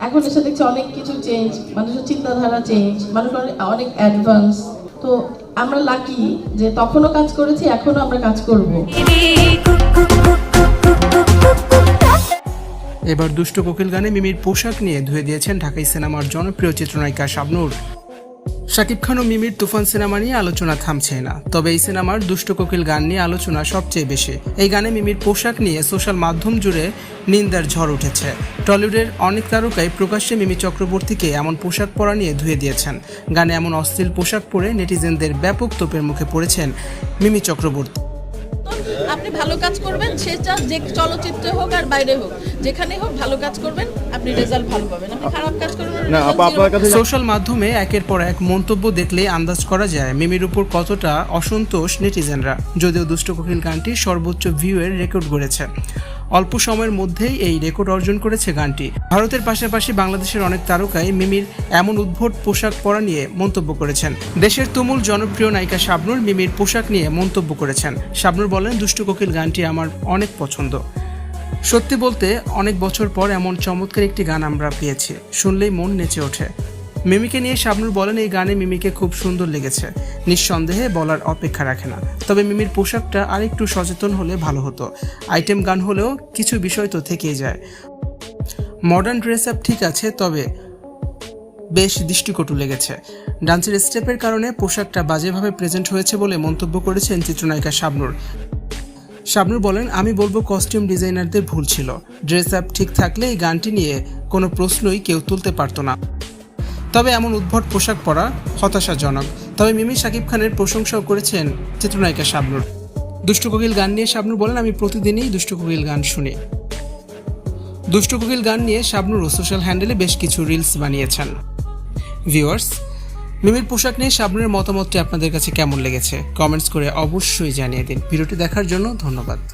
এখন এসে দেখছি অনেক কিছু চেঞ্জ মানুষের চিন্তাধারা চেঞ্জ মানুষ অনেক- অ্যাডভান্স তো আমরা লাকি যে তখনও কাজ করেছি, এখনও আমরা কাজ করব। এবার দুষ্ট কোকিল গানে মিমির পোশাক নিয়ে ধুয়ে দিয়েছেন ঢাকাই সিনেমার জনপ্রিয় চিত্রনায়িকা শাবনূর। শাকিব খান ও মিমির তুফান সিনেমা নিয়ে আলোচনা থামছে না। তবে এই সিনেমার দুষ্ট কোকিল গান নিয়ে আলোচনা সবচেয়ে বেশি। এই গানে মিমির পোশাক নিয়ে সোশ্যাল মাধ্যম জুড়ে নিন্দার ঝড় উঠেছে। টলিউডের অনেক তারকাই প্রকাশ্যে মিমি চক্রবর্তীকে এমন পোশাক পরা নিয়ে ধুয়ে দিয়েছেন। গানে এমন অশ্লীল পোশাক পরে নেটিজেনদের ব্যাপক তোপের মুখে পড়েছেন মিমি চক্রবর্তী। আপনি ভালো কাজ করবেন, সে চা- যে চলচ্চিত্রে হোক আর বাইরে হোক, যেখানে হোক ভালো কাজ করবেন, আপনি রেজাল্ট ভালো পাবেন। আপনি খারাপ কাজ করবেন না আপা আপনার কাছে সোশ্যাল মাধ্যমে একের পর এক মন্তব্য দেখলে আন্দাজ করা যায় মিমির উপর কতটা অসন্তোষ নেটিজেনরা যদিও দুষ্ট কোকিল গানটি সর্বোচ্চ ভিউয়ের রেকর্ড গড়েছে। অল্প সময়ের মধ্যেই এই রেকর্ড অর্জন করেছে গানটি। ভারতের পাশাপাশি বাংলাদেশের অনেক তারকাই মিমির এমন উদ্ভট পোশাক পরা নিয়ে মন্তব্য করেছেন। দেশের তুমুল জনপ্রিয় নায়িকা শাবনুর মিমির পোশাক নিয়ে মন্তব্য করেছেন। শাবনুর বলেন দুষ্ট কোকিল গানটি আমার অনেক পছন্দ। সত্যি বলতে, অনেক বছর পর এমন চমৎকার একটি গান আমরা পেয়েছি। শুনলেই মন নেচে ওঠে। মিমিকে নিয়ে শাবনুর বলেন, এই গানে মিমিকে খুব সুন্দর লেগেছে। নিঃসন্দেহে বলার অপেক্ষা রাখে না। তবে মিমির পোশাকটা আরেকটু সচেতন হলে ভালো হতো। আইটেম গান হলেও কিছু বিষয় তো থেকেই যায়। মডার্ন ড্রেস আপ ঠিক আছে, তবে বেশ দৃষ্টিকটু লেগেছে। ডান্সের স্টেপের কারণে পোশাকটা বাজেভাবে প্রেজেন্ট হয়েছে বলে মন্তব্য করেছেন চিত্রনায়িকা শাবনুর। শাবনুর বলেন, আমি বলব কস্টিউম ডিজাইনারদের ভুল ছিল। ড্রেস আপ ঠিক থাকলে এই গানটি নিয়ে কোনো প্রশ্নই কেউ তুলতে পারতো না। তবে এমন উদ্ভট পোশাক পরা হতাশাজনক। তবে মিমি শাকিব খানের প্রশংসাও করেছেন চিত্রনায়িকা শাবনুর। দুষ্টু গান নিয়ে শাবনুর বলেন, আমি প্রতিদিনই দুষ্টু গান শুনি। দুষ্টু গান নিয়ে শাবনুরও সোশ্যাল হ্যান্ডেলে বেশ কিছু রিলস বানিয়েছেন। ভিউয়ার্স মিমির পোশাক নিয়ে সাবনের মতামতটি আপনাদের কাছে কেমন লেগেছে? কমেন্টস করে অবশ্যই জানিয়ে দিন। ভিডিওটি দেখার জন্য ধন্যবাদ।